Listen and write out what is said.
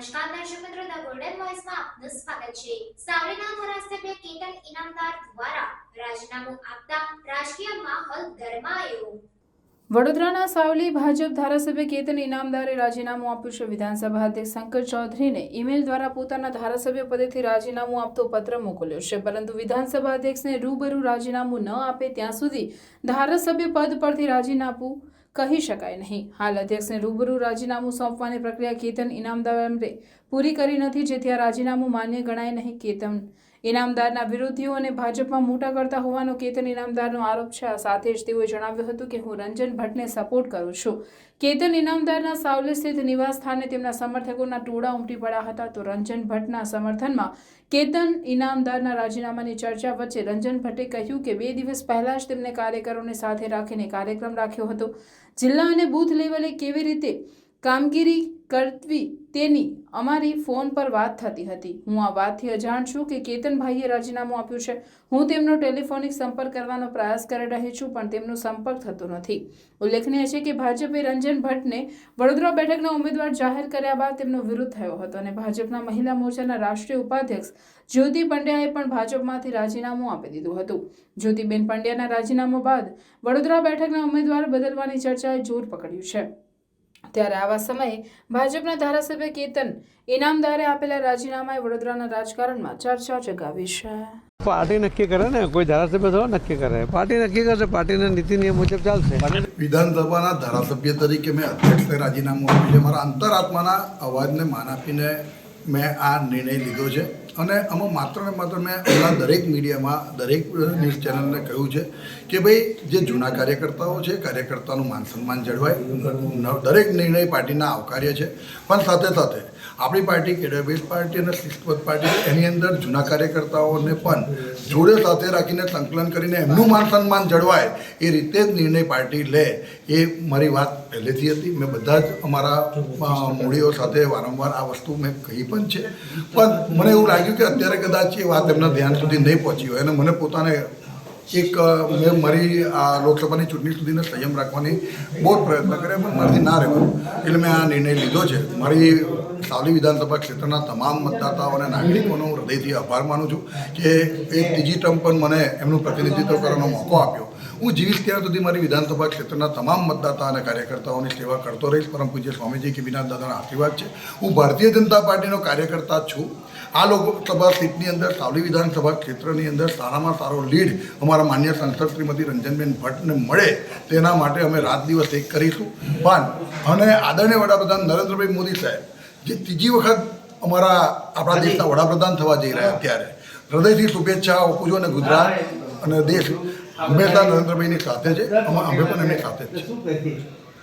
વચ્ચે સાવલીના ધારાસભ્ય કેતન ઇનામદાર દ્વારા રાજીનામું આપતા રાજકીય માહોલ ગરમાયો. વડોદરાના સાવલી ભાજપ ધારાસભ્ય કેતન ઇનામદારે રાજીનામું આપ્યું છે. વિધાનસભા અધ્યક્ષ શંકર ચૌધરીને ઈમેલ દ્વારા પોતાના ધારાસભ્ય પદેથી રાજીનામું આપતો પત્ર મોકલ્યો છે. પરંતુ વિધાનસભા અધ્યક્ષને રૂબરૂ રાજીનામું ન આપે ત્યાં સુધી ધારાસભ્ય પદ પરથી રાજીનામું કહી શકાય નહીં. હાલ અધ્યક્ષને રૂબરૂ રાજીનામું સોંપવાની પ્રક્રિયા કેતન ઇનામદારે પૂરી કરી નથી, જેથી આ રાજીનામું માન્ય ગણાય નહીં. કેતન ઇનામદારના વિરોધીઓ અને ભાજપમાં મોટા કરતા હોવાનો કેતન ઇનામદારનો આરોપ છે. આ સાથે જ તેઓએ જણાવ્યું હતું કે, હું રંજન ભટ્ટને સપોર્ટ કરું છું. કેતન ઇનામદારના સાવલી સ્થિત નિવાસ સ્થાને તેમના સમર્થકોના ટોળા ઉમટી પડ્યા હતા. તો રંજન ભટ્ટના સમર્થનમાં કેતન ઇનામદારના રાજીનામાની ચર્ચા વચ્ચે રંજન ભટ્ટે કહ્યું કે, બે દિવસ પહેલા જ તેમને કાર્યકરોને સાથે રાખીને કાર્યક્રમ રાખ્યો હતો. જિલ્લા અને બૂથ લેવલે કેવી રીતે કામગીરી કરવી તેની અમારી ફોન પર વાત થતી હતી. હું આ વાતથી અજાણ છું કે કેતનભાઈએ રાજીનામું આપ્યું છે. હું તેમનો ટેલિફોનિક સંપર્ક કરવાનો પ્રયાસ કરી રહી છું, પણ તેમનો સંપર્ક થતો નથી. ઉલ્લેખનીય છે કે ભાજપે રંજન ભટ્ટને વડોદરા બેઠકના ઉમેદવાર જાહેર કર્યા બાદ તેમનો વિરોધ થયો હતો અને ભાજપના મહિલા મોરચાના રાષ્ટ્રીય ઉપાધ્યક્ષ જ્યોતિ પંડ્યાએ પણ ભાજપમાંથી રાજીનામું આપી દીધું હતું. જ્યોતિબેન પંડ્યાના રાજીનામા બાદ વડોદરા બેઠકના ઉમેદવાર બદલવાની ચર્ચાએ જોર પકડ્યું છે. ત્યારે આવા સમયે ભાજપના ધારાસભ્ય કેતન ઇનામદારે આપેલા રાજીનામાએ વડોદરાના રાજકારણમાં ચર્ચા જગાવી છે. પાર્ટી નક્કી કરે ને કોઈ ધારાસભ્ય થવા નક્કી કરે. પાર્ટી નક્કી કરશે પાર્ટીના નીતિ નિયમ મુજબ ચાલશે. વિધાનસભાના ધારાસભ્ય તરીકે મેં અધ્યક્ષને રાજીનામું આપ્યું છે. મારા અંતરાત્માના અવાજને માન આપીને મેં આ નિર્ણય લીધો છે. અને આમાં માત્ર ને માત્ર મેં હમણાં દરેક મીડિયામાં, દરેક ન્યૂઝ ચેનલને કહ્યું છે કે ભાઈ, જે જૂના કાર્યકર્તાઓ છે, કાર્યકર્તાનું માન સન્માન જળવાય. દરેક નિર્ણય પાર્ટીના આવકાર્ય છે. પણ સાથે સાથે આપણી પાર્ટી કેડરબેઝ પાર્ટી અને શિસ્તબદ્ધ પાર્ટી એની અંદર જૂના કાર્યકર્તાઓને પણ જોડે સાથે રાખીને સંકલન કરીને એમનું માન સન્માન જળવાય એ રીતે જ નિર્ણય પાર્ટી લે એ મારી વાત પહેલેથી હતી. મેં બધા જ અમારા મૂડીઓ સાથે વારંવાર આ વસ્તુ મેં કહી પણ છે. પણ મને એવું લાગ્યું કે અત્યારે કદાચ એ વાત એમના ધ્યાન સુધી નહીં પહોંચી હોય અને મને પોતાને એક મેં મારી આ લોકસભાની ચૂંટણી સુધીનો સંયમ રાખવાની બહુ જ પ્રયત્ન કર્યા, પણ મારાથી ના રહેવાનું. એટલે મેં આ નિર્ણય લીધો છે. મારી સાવલી વિધાનસભા ક્ષેત્રના તમામ મતદાતાઓ અને નાગરિકોનો હૃદયથી આભાર માનું છું કે એક ત્રીજી ટર્મ પણ મને એમનું પ્રતિનિધિત્વ કરવાનો મોકો આપ્યો. હું જીવીશ ત્યાં સુધી મારી વિધાનસભા ક્ષેત્રના તમામ મતદાતા અને કાર્યકર્તાઓની સેવા કરતો રહીશ પરમ પૂજ્ય સ્વામીજી કિબીનાથ દાદાના આશીર્વાદ છે હું ભારતીય જનતા પાર્ટીનો કાર્યકર્તા છું. આ લોકસભા સીટની અંદર સાવલી વિધાનસભા ક્ષેત્રની અંદર સારામાં સારો લીડ અમારા માન્ય સાંસદ શ્રીમતી રંજનબેન ભટ્ટને મળે તેના માટે અમે રાત દિવસ એક કરીશું. પણ અને આદરણીય વડાપ્રધાન નરેન્દ્રભાઈ મોદી સાહેબ જે ત્રીજી વખત અમારા આપણા દેશના વડાપ્રધાન થવા જઈ રહ્યા અત્યારે હૃદયથી શુભેચ્છા આપું છું અને ગુજરાત અને દેશ હંમેશા નરેન્દ્રભાઈની સાથે છે. અમે પણ એમની સાથે છે.